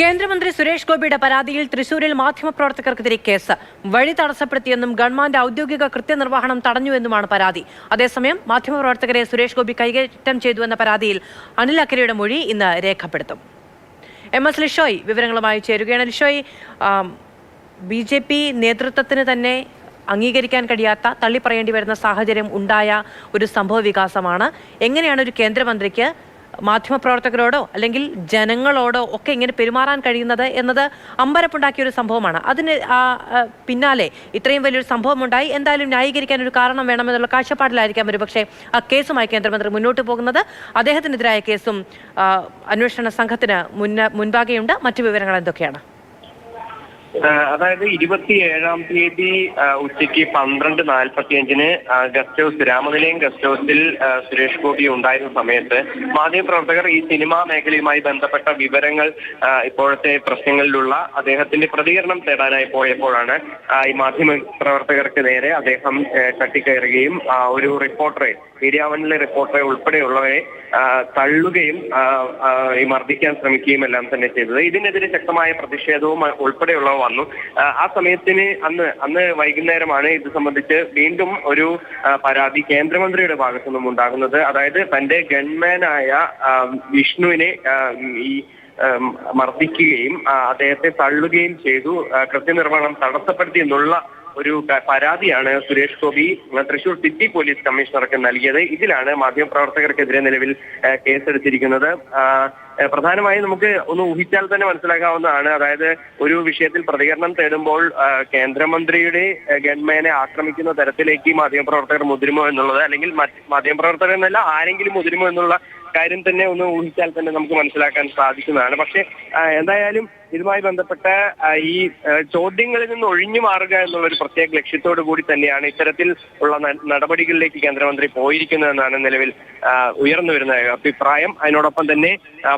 കേന്ദ്രമന്ത്രി സുരേഷ് ഗോപിയുടെ പരാതിയിൽ തൃശൂരിൽ മാധ്യമപ്രവർത്തകർക്കെതിരെ കേസ്. വഴി തടസ്സപ്പെടുത്തിയെന്നും ഗവൺമെന്റ് ഔദ്യോഗിക കൃത്യനിർവഹണം തടഞ്ഞുവെന്നുമാണ് പരാതി. അതേസമയം മാധ്യമപ്രവർത്തകരെ സുരേഷ് ഗോപി കൈകയറ്റം ചെയ്തുവെന്ന പരാതിയിൽ അനിൽ അക്കരയുടെ മൊഴി ഇന്ന് രേഖപ്പെടുത്തും. എം എസ് ലിഷോയ് വിവരങ്ങളുമായി ചേരുകയാണ്. ലിഷോയ് ബി ജെ പി നേതൃത്വത്തിന് തന്നെ അംഗീകരിക്കാൻ കഴിയാത്ത തള്ളിപ്പറയേണ്ടി വരുന്ന സാഹചര്യം ഉണ്ടായ ഒരു സംഭവ വികാസമാണ്. എങ്ങനെയാണ് ഒരു കേന്ദ്രമന്ത്രിക്ക് മാധ്യമപ്രവർത്തകരോടോ അല്ലെങ്കിൽ ജനങ്ങളോടോ ഒക്കെ ഇങ്ങനെ പെരുമാറാൻ കഴിയുന്നത് എന്നത് അമ്പരപ്പുണ്ടാക്കിയ ഒരു സംഭവമാണ്. അതിന് പിന്നാലെ ഇത്രയും വലിയൊരു സംഭവം ഉണ്ടായി എന്തായാലും ന്യായീകരിക്കാൻ ഒരു കാരണം വേണമെന്നുള്ള കാഴ്ചപ്പാടിലായിരിക്കാം ഒരു പക്ഷേ ആ കേസുമായി കേന്ദ്രമന്ത്രി മുന്നോട്ട് പോകുന്നത്. അദ്ദേഹത്തിനെതിരായ കേസും അന്വേഷണ സംഘത്തിന് മുന്ന മുൻപാകെയുണ്ട്. മറ്റു വിവരങ്ങൾ എന്തൊക്കെയാണ്? അതായത് ഇരുപത്തിയേഴാം തീയതി ഉച്ചയ്ക്ക് പന്ത്രണ്ട് നാൽപ്പത്തിയഞ്ചിന് ഗസ്റ്റ് ഹൗസ് രാമനിലയം ഗസ്റ്റ് ഹൗസിൽ സുരേഷ് ഗോപി ഉണ്ടായിരുന്ന സമയത്ത് മാധ്യമപ്രവർത്തകർ ഈ സിനിമാ മേഖലയുമായി ബന്ധപ്പെട്ട വിവരങ്ങൾ ഇപ്പോഴത്തെ പ്രശ്നങ്ങളിലുള്ള അദ്ദേഹത്തിന്റെ പ്രതികരണം തേടാനായി പോയപ്പോഴാണ് ഈ മാധ്യമ പ്രവർത്തകർക്ക് നേരെ അദ്ദേഹം തട്ടിക്കയറുകയും ഒരു റിപ്പോർട്ടറെ മീഡിയാവനിലെ റിപ്പോർട്ടറെ ഉൾപ്പെടെയുള്ളവരെ തള്ളുകയും ഈ മർദ്ദിക്കാൻ ശ്രമിക്കുകയും എല്ലാം തന്നെ ചെയ്തത്. ഇതിനെതിരെ ശക്തമായ പ്രതിഷേധവും അഹ് ഉൾപ്പെടെയുള്ളവ വന്നു. ആ സമയത്തിന് അന്ന് അന്ന് വൈകുന്നേരമാണ് ഇത് സംബന്ധിച്ച് വീണ്ടും ഒരു പരാതി കേന്ദ്രമന്ത്രിയുടെ ഭാഗത്തു നിന്നും ഉണ്ടാകുന്നത്. അതായത് തന്റെ ഗൺമാനായ വിഷ്ണുവിനെ ഈ മർദ്ദിക്കുകയും അദ്ദേഹത്തെ തള്ളുകയും ചെയ്തു. കൃത്യനിർവഹണം തടസ്സപ്പെടുത്തി എന്നുള്ള ഒരു പരാതിയാണ് സുരേഷ് ഗോപി തൃശൂർ സിറ്റി പോലീസ് കമ്മീഷണർക്ക് നൽകിയത്. ഇതിലാണ് മാധ്യമപ്രവർത്തകർക്കെതിരെ നിലവിൽ കേസെടുത്തിരിക്കുന്നത്. പ്രധാനമായും നമുക്ക് ഒന്ന് ഊഹിച്ചാൽ തന്നെ മനസ്സിലാക്കാവുന്നതാണ് അതായത് ഒരു വിഷയത്തിൽ പ്രതികരണം തേടുമ്പോൾ കേന്ദ്രമന്ത്രിയുടെ ഗവൺമെന്റിനെ ആക്രമിക്കുന്ന തരത്തിലേക്ക് മാധ്യമപ്രവർത്തകർ മുതിരുമോ എന്നുള്ളത് അല്ലെങ്കിൽ മാധ്യമപ്രവർത്തകർ എന്നല്ല ആരെങ്കിലും മുതിരുമോ എന്നുള്ള കാര്യം തന്നെ ഒന്ന് ഊഹിച്ചാൽ തന്നെ നമുക്ക് മനസ്സിലാക്കാൻ സാധിക്കുന്നതാണ്. പക്ഷേ എന്തായാലും ഇതുമായി ബന്ധപ്പെട്ട ഈ ചോദ്യങ്ങളിൽ നിന്ന് ഒഴിഞ്ഞു മാറുക എന്നുള്ള ഒരു പ്രത്യേക ലക്ഷ്യത്തോടു കൂടി തന്നെയാണ് ഇത്തരത്തിൽ ഉള്ള നടപടികളിലേക്ക് കേന്ദ്രമന്ത്രി പോയിരിക്കുന്നതെന്നാണ് നിലവിൽ ഉയർന്നു വരുന്ന അഭിപ്രായം. അതിനോടൊപ്പം തന്നെ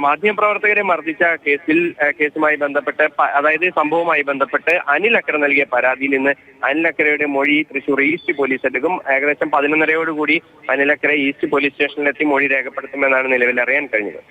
മാധ്യമപ്രവർത്തകരെ മർദ്ദിച്ച കേസിൽ കേസുമായി ബന്ധപ്പെട്ട് അതായത് സംഭവവുമായി ബന്ധപ്പെട്ട് അനിൽ അക്കര നൽകിയ പരാതിയിൽ നിന്ന് അനിൽ അക്കരയുടെ മൊഴി തൃശൂർ ഈസ്റ്റ് പോലീസ് എടുക്കും. ഏകദേശം പതിനൊന്നരയോടുകൂടി അനിൽ അക്കര ഈസ്റ്റ് പോലീസ് സ്റ്റേഷനിലെത്തി മൊഴി രേഖപ്പെടുത്തുമെന്നാണ് നിലവിൽ അറിയാൻ കഴിഞ്ഞത്.